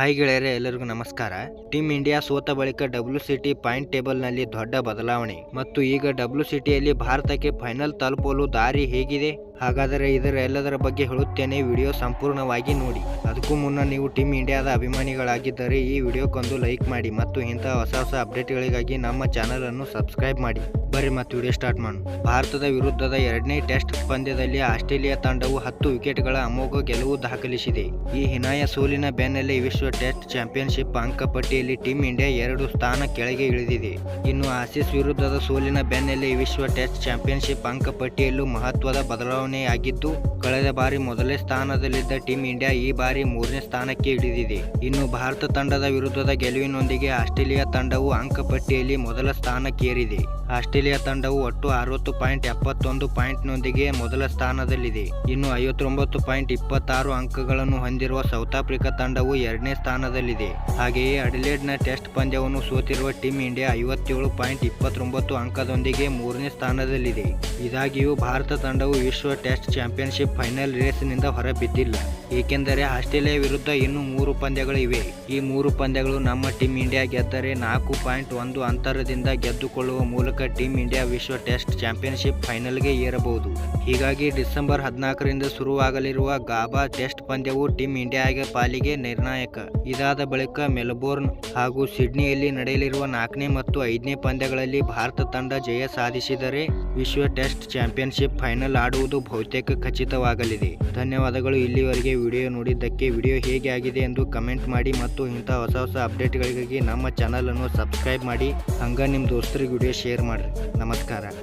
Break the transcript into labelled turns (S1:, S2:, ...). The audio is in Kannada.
S1: ಹಾಯ್ ಗೆಳೆಯರೆ, ಎಲ್ಲರಿಗೂ ನಮಸ್ಕಾರ. ಟೀಮ್ ಇಂಡಿಯಾ ಸೋತ ಬಳಿಕ ಡಬ್ಲ್ಯೂ ಸಿಟಿ ಪಾಯಿಂಟ್ ಟೇಬಲ್ನಲ್ಲಿ ದೊಡ್ಡ ಬದಲಾವಣೆ. ಮತ್ತು ಈಗ ಡಬ್ಲ್ಯೂ ಸಿಟಿಯಲ್ಲಿ ಭಾರತಕ್ಕೆ ಫೈನಲ್ ತಲುಪಲು ದಾರಿ ಹೇಗಿದೆ? ಹಾಗಾದರೆ ಇದರ ಎಲ್ಲದರ ಬಗ್ಗೆ ಹೇಳುತ್ತೇನೆ. ವಿಡಿಯೋ ಸಂಪೂರ್ಣವಾಗಿ ನೋಡಿ. ಅದಕ್ಕೂ ಮುನ್ನ ನೀವು ಟೀಮ್ ಇಂಡಿಯಾದ ಅಭಿಮಾನಿಗಳಾಗಿದ್ದರೆ ಈ ವಿಡಿಯೋಕ್ಕೊಂದು ಲೈಕ್ ಮಾಡಿ ಮತ್ತು ಇಂತಹ ಹೊಸ ಹೊಸ ಅಪ್ಡೇಟ್ಗಳಿಗಾಗಿ ನಮ್ಮ ಚಾನಲನ್ನು ಸಬ್ಸ್ಕ್ರೈಬ್ ಮಾಡಿ. ಬರ್ರಿ ಮತ್ತು ವಿಡಿಯೋ ಸ್ಟಾರ್ಟ್ ಮಾಡೋಣ. ಭಾರತದ ವಿರುದ್ಧದ ಎರಡನೇ ಟೆಸ್ಟ್ ಪಂದ್ಯದಲ್ಲಿ ಆಸ್ಟ್ರೇಲಿಯಾ ತಂಡವು ಹತ್ತು ವಿಕೆಟ್ಗಳ ಅಮೋಘ ಗೆಲುವು ದಾಖಲಿಸಿದೆ. ಈ ಹಿನಾಯ ಸೋಲಿನ ಬೆನ್ನಲ್ಲೇ ವಿಶ್ವ ಟೆಸ್ಟ್ ಚಾಂಪಿಯನ್ಶಿಪ್ ಅಂಕಪಟ್ಟಿಯಲ್ಲಿ ಟೀಮ್ ಇಂಡಿಯಾ ಎರಡು ಸ್ಥಾನ ಕೆಳಗೆ ಇಳಿದಿದೆ. ಇನ್ನು ಆಸೀಸ್ ವಿರುದ್ಧದ ಸೋಲಿನ ಬೆನ್ನಲ್ಲೇ ವಿಶ್ವ ಟೆಸ್ಟ್ ಚಾಂಪಿಯನ್ಶಿಪ್ ಅಂಕಪಟ್ಟಿಯಲ್ಲೂ ಮಹತ್ವದ ಬದಲಾವಣೆಯಾಗಿದ್ದು ಕಳೆದ ಬಾರಿ ಮೊದಲನೇ ಸ್ಥಾನದಲ್ಲಿದ್ದ ಟೀಂ ಇಂಡಿಯಾ ಈ ಬಾರಿ ಮೂರನೇ ಸ್ಥಾನಕ್ಕೆ ಇಳಿದಿದೆ. ಇನ್ನು ಭಾರತ ತಂಡದ ವಿರುದ್ಧದ ಗೆಲುವಿನೊಂದಿಗೆ ಆಸ್ಟ್ರೇಲಿಯಾ ತಂಡವು ಅಂಕಪಟ್ಟಿಯಲ್ಲಿ ಮೊದಲ ಸ್ಥಾನಕ್ಕೇರಿದೆ. ಆಸ್ಟ್ರೇಲಿಯಾ ತಂಡವು ಒಟ್ಟು ಅರವತ್ತು ಪಾಯಿಂಟ್ ಎಪ್ಪತ್ತೊಂದು ಪಾಯಿಂಟ್ನೊಂದಿಗೆ ಮೊದಲ ಸ್ಥಾನದಲ್ಲಿದೆ. ಇನ್ನು ಐವತ್ತೊಂಬತ್ತು ಪಾಯಿಂಟ್ ಇಪ್ಪತ್ತಾರು ಅಂಕಗಳನ್ನು ಹೊಂದಿರುವ ಸೌತ್ ಆಫ್ರಿಕಾ ತಂಡವು ಎರಡನೇ ಸ್ಥಾನದಲ್ಲಿದೆ. ಹಾಗೆಯೇ ಅಡಿಲೇಡ್ನ ಟೆಸ್ಟ್ ಪಂದ್ಯವನ್ನು ಸೋತಿರುವ ಟೀಂ ಇಂಡಿಯಾ ಐವತ್ತೇಳು ಪಾಯಿಂಟ್ ಇಪ್ಪತ್ತೊಂಬತ್ತು ಅಂಕದೊಂದಿಗೆ ಮೂರನೇ ಸ್ಥಾನದಲ್ಲಿದೆ. ಇದಾಗಿಯೂ ಭಾರತ ತಂಡವು ವಿಶ್ವ ಟೆಸ್ಟ್ ಚಾಂಪಿಯನ್ಶಿಪ್ ಫೈನಲ್ ರೇಸ್ನಿಂದ ಹೊರಬಿದ್ದಿಲ್ಲ. ಏಕೆಂದರೆ ಆಸ್ಟ್ರೇಲಿಯಾ ವಿರುದ್ಧ ಇನ್ನೂ ಮೂರು ಪಂದ್ಯಗಳು ಇವೆ. ಈ ಮೂರು ಪಂದ್ಯಗಳು ನಮ್ಮ ಟೀಮ್ ಇಂಡಿಯಾ ಗೆದ್ದರೆ ನಾಲ್ಕು ಪಾಯಿಂಟ್ ಒಂದು ಅಂತರದಿಂದ ಗೆದ್ದುಕೊಳ್ಳುವ ಮೂಲಕ ಟೀಮ್ ಇಂಡಿಯಾ ವಿಶ್ವ ಟೆಸ್ಟ್ ಚಾಂಪಿಯನ್ಶಿಪ್ ಫೈನಲ್ಗೆ ಏರಬಹುದು. ಹೀಗಾಗಿ ಡಿಸೆಂಬರ್ ಹದಿನಾಲ್ಕರಿಂದ ಶುರುವಾಗಲಿರುವ ಗಾಬಾ ಟೆಸ್ಟ್ ಪಂದ್ಯವು ಟೀಮ್ ಇಂಡಿಯಾಗೆ ಪಾಲಿಗೆ ನಿರ್ಣಾಯಕ. ಇದಾದ ಬಳಿಕ ಮೆಲ್ಬೋರ್ನ್ ಹಾಗೂ ಸಿಡ್ನಿಯಲ್ಲಿ ನಡೆಯಲಿರುವ ನಾಲ್ಕನೇ ಮತ್ತು ಐದನೇ ಪಂದ್ಯಗಳಲ್ಲಿ ಭಾರತ ತಂಡ ಜಯ ಸಾಧಿಸಿದರೆ ವಿಶ್ವ ಟೆಸ್ಟ್ ಚಾಂಪಿಯನ್ಶಿಪ್ ಫೈನಲ್ ಆಡುವುದು ಬಹುತೇಕ ಖಚಿತವಾಗಲಿದೆ. ಧನ್ಯವಾದಗಳು, ಇಲ್ಲಿವರೆಗೆ ವಿಡಿಯೋ ನೋಡಿದ್ದಕ್ಕೆ ವಿಡಿಯೋ ಹೇಗೆ ಆಗಿದೆ ಎಂದು ಕಮೆಂಟ್ ಮಾಡಿ ಮತ್ತು ಇಂಥ ಹೊಸ ಹೊಸ ಅಪ್ಡೇಟ್ಗಳಿಗಾಗಿ ನಮ್ಮ ಚಾನಲನ್ನು ಸಬ್ಸ್ಕ್ರೈಬ್ ಮಾಡಿ ಹಂಗೆ ನಿಮ್ಮ ದೋಸ್ತರಿಗೆ ವಿಡಿಯೋ ಶೇರ್ ಮಾಡಿರಿ. ನಮಸ್ಕಾರ.